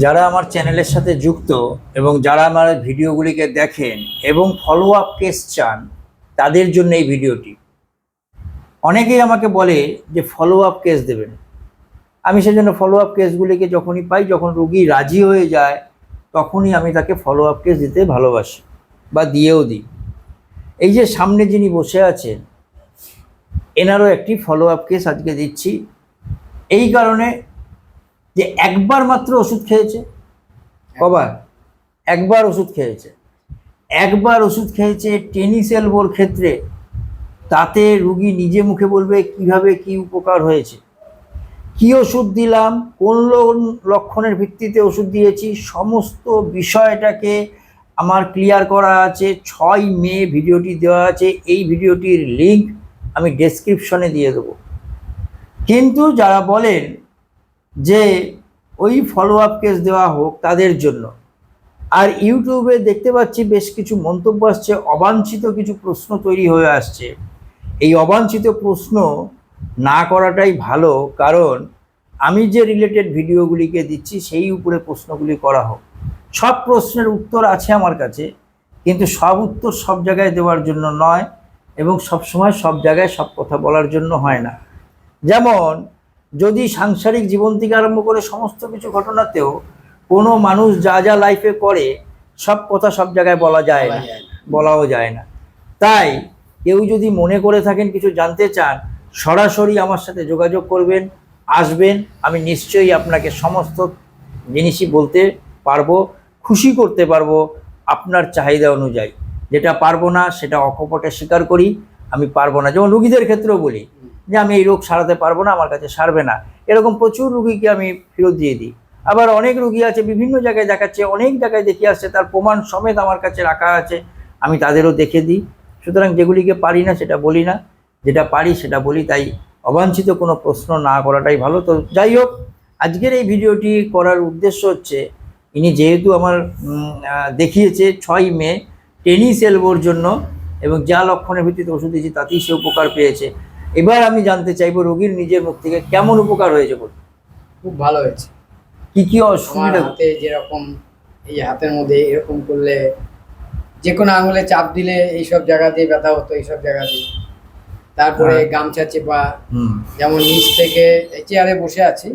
যারা আমার চ্যানেলের সাথে যুক্ত এবং যারা আমার ভিডিওগুলিকে দেখেন এবং ফলো আপ কেস চান, তাদের জন্য এই ভিডিওটি। অনেকেই আমাকে বলে যে ফলো আপ কেস দেবেন। আমি সেজন্য ফলো আপ কেসগুলিকে যখনই পাই, যখন রুগী রাজি হয়ে যায়, তখনই আমি তাকে ফলো আপ কেস দিতে ভালোবাসি বা দিয়েও দিই। এই যে সামনে যিনি বসে আছেন, এনারও একটি ফলো আপ কেস আজকে দিচ্ছি। এই কারণে যে একবার মাত্র ওষুধ খেয়েছে। কবার? একবার ওষুধ খেয়েছে। একবার ওষুধ খেয়েছে টেনিস এলবোর ক্ষেত্রে। তাতে রুগী নিজে মুখে বলবে কীভাবে কি উপকার হয়েছে। কি ওষুধ দিলাম? কোন লক্ষণের ভিত্তিতে ওষুধ দিয়েছি? সমস্ত বিষয়টাকে আমার ক্লিয়ার করা আছে। ছয় মে ভিডিওটি দেওয়া আছে। এই ভিডিওটির লিঙ্ক আমি ডেসক্রিপশনে দিয়ে দেবো। কিন্তু যারা বলেন যে ওই ফলো আপ কেস দেওয়া হোক তাদের জন্য। আর ইউটিউবে দেখতে পাচ্ছি বেশ কিছু মন্তব্য আসছে, অবাঞ্ছিত কিছু প্রশ্ন তৈরি হয়ে আসছে। এই অবাঞ্ছিত প্রশ্ন না করাটাই ভালো, কারণ আমি যে রিলেটেড ভিডিওগুলিকে দিচ্ছি সেই উপরে প্রশ্নগুলি করা হোক। সব প্রশ্নের উত্তর আছে আমার কাছে, কিন্তু সব উত্তর সব জায়গায় দেওয়ার জন্য নয় এবং সবসময় সব জায়গায় সব কথা বলার জন্য হয় না। যেমন যদি সাংসারিক জীবন থেকে আরম্ভ করে সমস্ত কিছু ঘটনাতেও কোনো মানুষ যা যা লাইফে করে সব কথা সব জায়গায় বলা যায় না। বলাও যায় না। তাই কেউ যদি মনে করে থাকেন কিছু জানতে চান সরাসরি আমার সাথে যোগাযোগ করবেন আসবেন আমি নিশ্চয়ই আপনাকে সমস্ত জিনিসই বলতে পারব খুশি করতে পারব আপনার চাহিদা অনুযায়ী। যেটা পারব না সেটা অকপটে স্বীকার করি আমি পারব না। যেমন রুগীদের ক্ষেত্রেও বলি যে আমি এই রোগ সারাতে পারব না, আমার কাছে সারবে না। এরকম প্রচুর রুগীকে আমি ফেরত দিয়ে দিই। আবার অনেক রুগী আছে, বিভিন্ন জায়গায় দেখাচ্ছে, অনেক জায়গায় দেখিয়ে আসছে, তার প্রমাণ সমেত আমার কাছে রাখা আছে, আমি তাদেরও দেখে দিই। সুতরাং যেগুলিকে পারি না, সেটা বলি না। যেটা পারি, সেটা বলি, তাই অবাঞ্ছিত কোনো প্রশ্ন না করাটাই ভালো। তো যাই হোক, আজকের এই ভিডিওটি করার উদ্দেশ্য হচ্ছে, ইনি যেহেতু আমার দেখিয়েছে ছয় মে, টেনিস এলবোর জন্য, এবং যা লক্ষণের ভিত্তিতে ওষুধ দিয়েছি, তাতেই সে উপকার পেয়েছে। এবার আমি জানতে চাইব রোগীর নিজের মুখ থেকে কেমন উপকার হয়েছে বলুন। খুব ভালো হয়েছে। কি কি অসুবিধা? হাতে যেরকম এই হাতের মধ্যে এরকম করলে যে কোনো আঙুলে চাপ দিলে এইসব জায়গা দিয়ে ব্যথা হতো এইসব জায়গা দিয়ে। তারপরে হ্যাঁ। গামছা চেপা যেমন নিচ থেকে চেয়ারে বসে আছি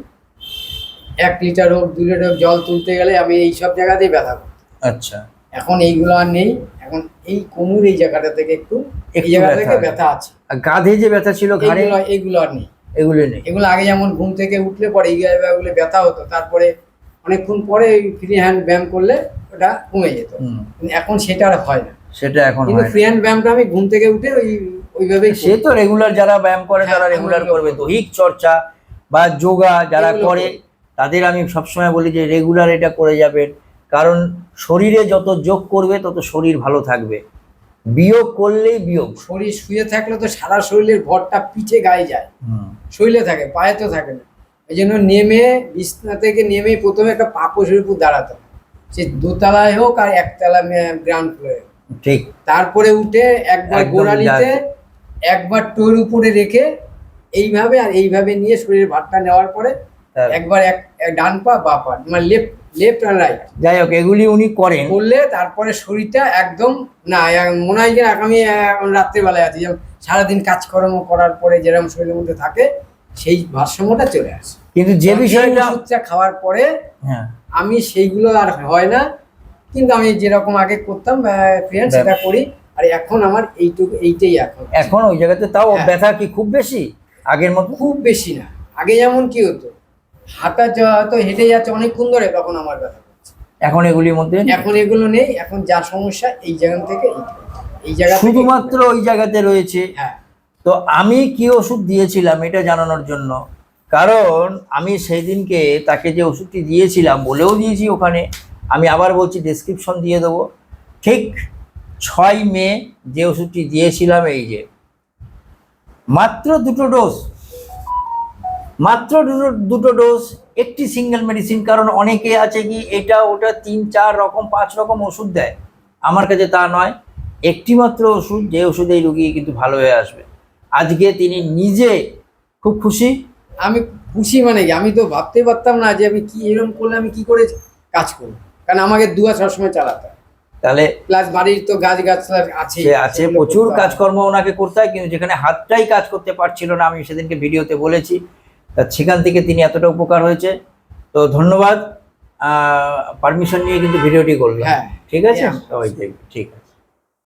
এক লিটার হোক দু লিটার হোক জল তুলতে গেলে আমি এই এইসব জায়গাতেই ব্যথা করতাম। আচ্ছা। এখন এইগুলো আর নেই এখন এই কোমর এই জায়গাটা থেকে একটু এই জায়গা থেকে ব্যথা আছে। কাঁধে যে ব্যথা ছিল ঘাড়ে এইগুলো আর নেই। এগুলো নেই। এগুলো আগে যেমন ঘুম থেকে উঠলে পরে জায়গাগুলো ব্যথা হতো তারপরে অনেকক্ষণ পরে ফ্রি হ্যান্ড ব্যায়াম করলে ওটা কমে যেত। এখন সেটা আর হয় না। সেটা এখন কিন্তু ফ্রি হ্যান্ড ব্যায়ামটা আমি ঘুম থেকে উঠে ওই ওইভাবেই সে তো রেগুলার যারা ব্যায়াম করে হ্যাঁ, তারা রেগুলার করবে করি। দৈহিক চর্চা বা যোগা যারা করে তাদের আমি সবসময় বলি যে রেগুলার এটা করে যাবেন। কারণ শরীরে যত যোগ করবে তত শরীর ভালো থাকবে। বিয়োগ করলেই বিয়োগ। শরীর শুয়ে থাকলে তো সারা শরীরের ভরটা পিঠে গায়ে যায়। শরীরে থাকে পায়ে তো থাকে না। এই জন্য নেমে বিছনা থেকে নেমে প্রথমে একটা পাপোশের উপর দাঁড়াতে সে দোতলায় হোক আর একতলা গ্রাউন্ড ফ্লোরে ঠিক। তারপরে উঠে একবার গোড়ালিতে একবার টোর উপরে রেখে এইভাবে আর এইভাবে নিয়ে শরীরের ভারটা নেওয়ার পরে একবার এক ডান পা বা পা মানে লেফট লেফট আর রাইট যাই হোক এগুলি উনি করেন। করলে তারপরে শরীরটা একদম না মনে হয় যে আমি রাত্রেবেলায় আছি। যেমন সারাদিন কাজকর্ম করার পরে যেরকম শরীরের মধ্যে থাকে সেই ভারসাম্যটা চলে আসে। কিন্তু যে বিষয়টা ওষুধটা খাওয়ার পরে হ্যাঁ। আমি সেইগুলো আর হয় না। কিন্তু আমি যেরকম আগে করতাম ফ্রেন্ড সেটা করি। আর এখন আমার এইটুকু এইটাই এখন এখন ওই জায়গাতে তাও হ্যাঁ। ব্যথা কি খুব বেশি? আগের মতো? খুব বেশি না। আগে যেমন কি হতো হাঁটা যাওয়া হয়তো হেঁটে যাচ্ছে অনেকক্ষণ ধরে তখন আমার ব্যথা এখন এগুলির মধ্যে। এখন এগুলো নেই এখন যা সমস্যা এই জায়গা থেকে এই জায়গা শুধুমাত্র ওই জায়গাতে রয়েছে? হ্যাঁ। তো আমি কি ওষুধ দিয়েছিলাম এটা জানানোর জন্য? কারণ আমি সেই দিনকে তাকে যে ওষুধটি দিয়েছিলাম বলেও দিয়েছি ওখানে আমি আবার বলছি ডেসক্রিপশন দিয়ে দেবো। ঠিক ছয় মে যে ওষুধটি দিয়েছিলাম এই যে মাত্র দুটো ডোজ মাত্র দুটো দুটো ডোজ একটি সিঙ্গেল মেডিসিন কারণ অনেকে আছে কি এটা ওটা তিন চার রকম পাঁচ রকম ওষুধ দেয়। আমার কাছে তা নয়। একটি মাত্র ওষুধ যে ওষুধে এই রুগী কিন্তু ভালো হয়ে আসবে। আজকে তিনি নিজে খুব খুশি। আমি খুশি মানে কি? আমি তো ভাবতেই পারতাম না যে আমি কি এরকম করলে আমি কি করে কাজ করব। কারণ আমাকে দুয়া সবসময় চালাতে তাহলে প্লাস বাড়ির তো গাছ গাছলা আছে আছে প্রচুর কাজকর্ম ওনাকে করতে হয় কিন্তু যেখানে হাতটাই কাজ করতে পারছিল না আমি সেদিনকে ভিডিওতে বলেছি। সেখান থেকে তিনি এতটা উপকার হয়েছে। তো ধন্যবাদ। পারমিশন নিয়ে কিন্তু ভিডিওটি করলাম। হ্যাঁ। ঠিক আছে। সবাই দেখবে ঠিক আছে।